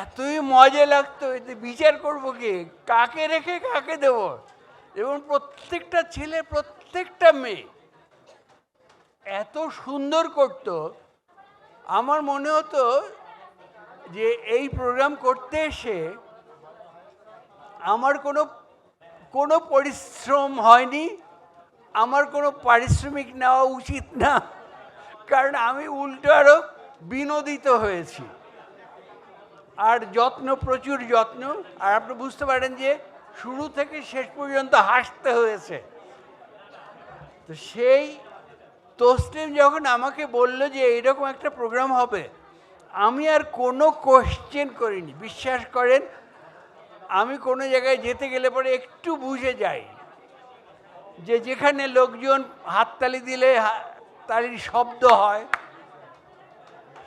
এতই মজা লাগতো এতে বিচার করব কি? কাকে রেখে কাকে দেব? এবং প্রত্যেকটা ছেলে, প্রত্যেকটা মেয়ে এত সুন্দর করতো। আমার মনে হতো যে এই প্রোগ্রাম করতে এসে আমার কোনো কোনো পরিশ্রম হয়নি, আমার কোনো পারিশ্রমিক নেওয়া উচিত না, কারণ আমি উল্টো আরও বিনোদিত হয়েছি। আর যত্ন, প্রচুর যত্ন। আর আপনি বুঝতে পারেন যে শুরু থেকে শেষ পর্যন্ত হাসতে হয়েছে। তো সেই তসলিম যখন আমাকে বলল যে এইরকম একটা প্রোগ্রাম হবে, আমি আর কোনো কোশ্চেন করিনি। বিশ্বাস করেন, আমি কোনো জায়গায় যেতে গেলে পরে একটু বুঝে যাই যে যেখানে লোকজন হাততালি দিলে তালির শব্দ হয়,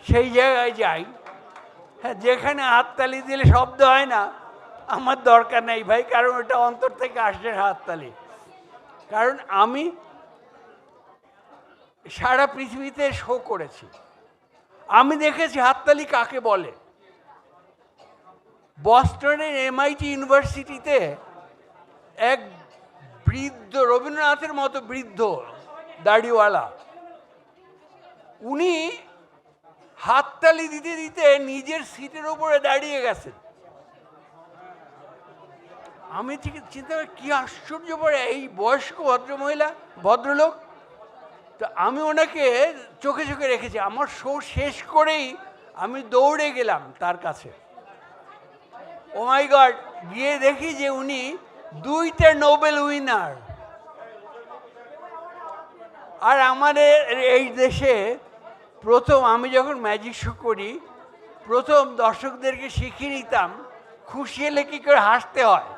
সেই জায়গায় যাই। হ্যাঁ যেখানে হাততালি দিলে শব্দ হয় না। আমার দরকার নেই ভাই, কারণ ওটা অন্তর থেকে আসছে হাততালি। কারণ আমি সারা পৃথিবীতে শো করেছি। আমি দেখেছি হাততালি কাকে বলে। বস্টনের এমআইটি ইউনিভার্সিটিতে এক বৃদ্ধ, রবীন্দ্রনাথের মতো বৃদ্ধ দাড়িওয়ালা, উনি হাততালি দিতে দিতে নিজের সিটের উপরে দাঁড়িয়ে গেছেন আমি ঠিক চিন্তা করি, কি আশ্চর্য পড়ে এই বয়স্ক ভদ্রমহিলা, ভদ্রলোক। তো আমি ওনাকে চোখে চোখে রেখেছি। আমার শো শেষ করেই আমি দৌড়ে গেলাম তার কাছে। ও মাই গড গিয়ে দেখি যে উনি দুইটা নোবেল উইনার। আর আমাদের এই দেশে প্রথম আমি যখন ম্যাজিক শো করি, প্রথম দর্শকদেরকে শিখিয়ে নিতাম, খুশি হলে কী করে হাসতে হয়?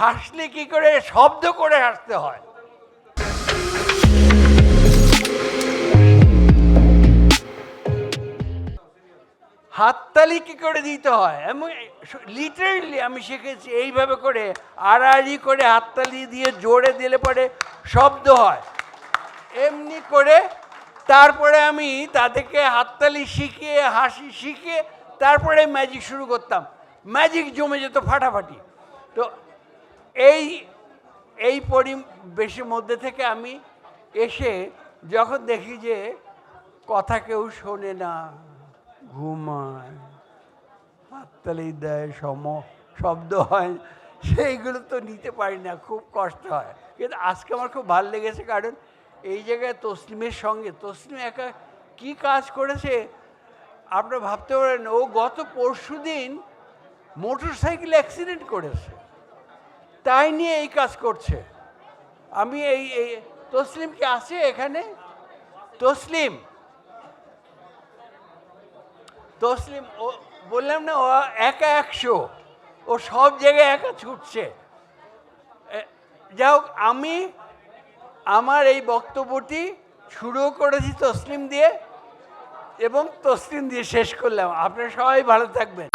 হাসলে কী করে? শব্দ করে হাসতে হয়। হাততালি কী করে দিতে হয়? এবং লিটারেলি আমি শিখেছি এইভাবে করে, আড়াআড়ি করে হাততালি দিয়ে জোরে দিলে পরে শব্দ হয়। এমনি করে তারপরে আমি তাদেরকে হাততালি শিখিয়ে, হাসি শিখিয়ে তারপরে ম্যাজিক শুরু করতাম। ম্যাজিক জমে যেত ফাটাফাটি। তো এই এই পরিবেশের মধ্যে থেকে আমি এসে যখন দেখি যে কথা কেউ শোনে না, ঘুমায়, হাততালি দেয়, সম, শব্দ হয়, সেইগুলো তো নিতে পারি না, খুব কষ্ট হয়। কিন্তু আজকে আমার খুব ভালো লেগেছে কারণ এই জায়গায় তসলিমের সঙ্গে, তসলিম একা কি কাজ করেছে? আপনারা ভাবতে পারেন, ও গত পরশু দিন মোটর সাইকেল অ্যাক্সিডেন্ট করেছে। তাই নিয়ে এই কাজ করছে। আমি এই এই, তসলিম কি আছে এখানে? তসলিম। তসলিম, ও, বললাম না, ও একা একশো। ও সব জায়গায় একা ছুটছে। যাই হোক, আমি আমার এই বক্তব্যটি শুরু করেছি তসলিম দিয়ে এবং তসলিম দিয়ে শেষ করলাম। আপনারা সবাই ভালো থাকবেন।